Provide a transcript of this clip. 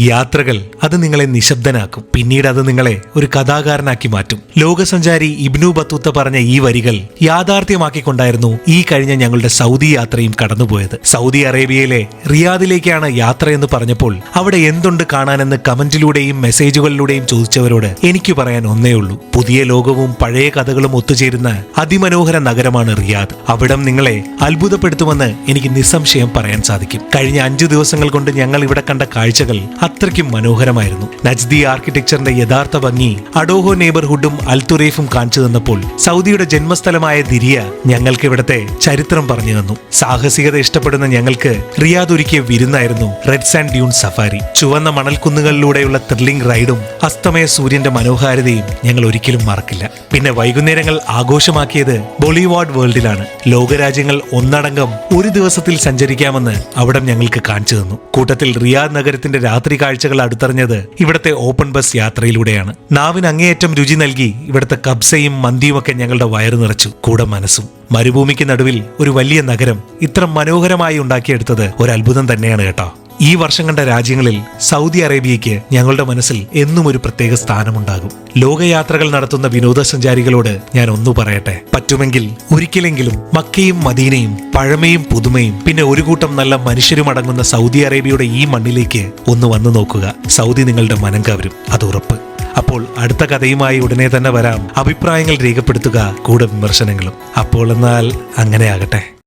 യാത്രകൾ അത് നിങ്ങളെ നിശബ്ദനാക്കും. പിന്നീട് അത് നിങ്ങളെ ഒരു കഥാകാരനാക്കി മാറ്റും. ലോകസഞ്ചാരി ഇബ്നു ബത്തൂത്ത പറഞ്ഞ ഈ വരികൾ യാഥാർത്ഥ്യമാക്കിക്കൊണ്ടായിരുന്നു ഈ കഴിഞ്ഞ ഞങ്ങളുടെ സൗദി യാത്രയും കടന്നുപോയത്. സൗദി അറേബ്യയിലെ റിയാദിലേക്കാണ് യാത്രയെന്ന് പറഞ്ഞപ്പോൾ അവിടെ എന്തുണ്ട് കാണാനെന്ന് കമന്റിലൂടെയും മെസ്സേജുകളിലൂടെയും ചോദിച്ചവരോട് എനിക്ക് പറയാൻ ഒന്നേ ഉള്ളൂ. പുതിയ ലോകവും പഴയ കഥകളും ഒത്തുചേരുന്ന അതിമനോഹര നഗരമാണ് റിയാദ്. അവിടം നിങ്ങളെ അത്ഭുതപ്പെടുത്തുമെന്ന് എനിക്ക് നിസ്സംശയം പറയാൻ സാധിക്കും. കഴിഞ്ഞ അഞ്ചു ദിവസങ്ങൾ കൊണ്ട് ഞങ്ങൾ ഇവിടെ കണ്ട കാഴ്ചകൾ അത്രയ്ക്കും മനോഹരമായിരുന്നു. നജ്ദി ആർക്കിടെക്ചറിന്റെ യഥാർത്ഥ ഭംഗി അഡോഹോ നെയ്ബർഹുഡും അൽത്തുറേഫും കാണിച്ചു തന്നപ്പോൾ സൗദിയുടെ ജന്മസ്ഥലമായ ദിരിയ ഞങ്ങൾക്ക് ഇവിടത്തെ ചരിത്രം പറഞ്ഞു തന്നു. സാഹസികത ഇഷ്ടപ്പെടുന്ന ഞങ്ങൾക്ക് റിയാദ് ഒരുക്കിയ വിരുന്നായിരുന്നു റെഡ് സാൻഡ് ഡ്യൂൺ സഫാരി. ചുവന്ന മണൽക്കുന്നുകളിലൂടെയുള്ള ത്രില്ലിംഗ് റൈഡും അസ്തമയ സൂര്യന്റെ മനോഹാരിതയും ഞങ്ങൾ ഒരിക്കലും മറക്കില്ല. പിന്നെ വൈകുന്നേരങ്ങൾ ആഘോഷമാക്കിയത് ബോളിവുഡ് വേൾഡിലാണ്. ലോകരാജ്യങ്ങൾ ഒന്നടങ്കം ഒരു ദിവസത്തിൽ സഞ്ചരിക്കാമെന്ന് അവിടം ഞങ്ങൾക്ക് കാണിച്ചു തന്നു. കൂട്ടത്തിൽ റിയാദ് നഗരത്തിന്റെ രാത്രി കാഴ്ചകൾ അടുത്തറിഞ്ഞത് ഇവിടത്തെ ഓപ്പൺ ബസ് യാത്രയിലൂടെയാണ്. നാവിന് അങ്ങേയറ്റം രുചി നൽകി ഇവിടുത്തെ കബ്സയും മന്തിയുമൊക്കെ ഞങ്ങളുടെ വയറ് നിറച്ചു. കൂടെ മനസ്സും. മരുഭൂമിക്ക് നടുവിൽ ഒരു വലിയ നഗരം ഇത്ര മനോഹരമായി ഉണ്ടാക്കിയെടുത്തത് ഒരു അത്ഭുതം തന്നെയാണ് കേട്ടോ. ഈ വർഷം കണ്ട രാജ്യങ്ങളിൽ സൗദി അറേബ്യയ്ക്ക് ഞങ്ങളുടെ മനസ്സിൽ എന്നും ഒരു പ്രത്യേക സ്ഥാനമുണ്ടാകും. ലോകയാത്രകൾ നടത്തുന്ന വിനോദസഞ്ചാരികളോട് ഞാൻ ഒന്നു പറയട്ടെ. പറ്റുമെങ്കിൽ ഒരിക്കലെങ്കിലും മക്കയും മദീനയും പഴമയും പുതുമയും പിന്നെ ഒരു കൂട്ടം നല്ല മനുഷ്യരും അടങ്ങുന്ന സൗദി അറേബ്യയുടെ ഈ മണ്ണിലേക്ക് ഒന്ന് വന്നു നോക്കുക. സൗദി നിങ്ങളുടെ മനം കവരും. അത് ഉറപ്പ്. അപ്പോൾ അടുത്ത കഥയുമായി ഉടനെ തന്നെ വരാം. അഭിപ്രായങ്ങൾ രേഖപ്പെടുത്തുക കൂടെ വിമർശനങ്ങളും. അപ്പോൾ എന്നാൽ അങ്ങനെ ആകട്ടെ.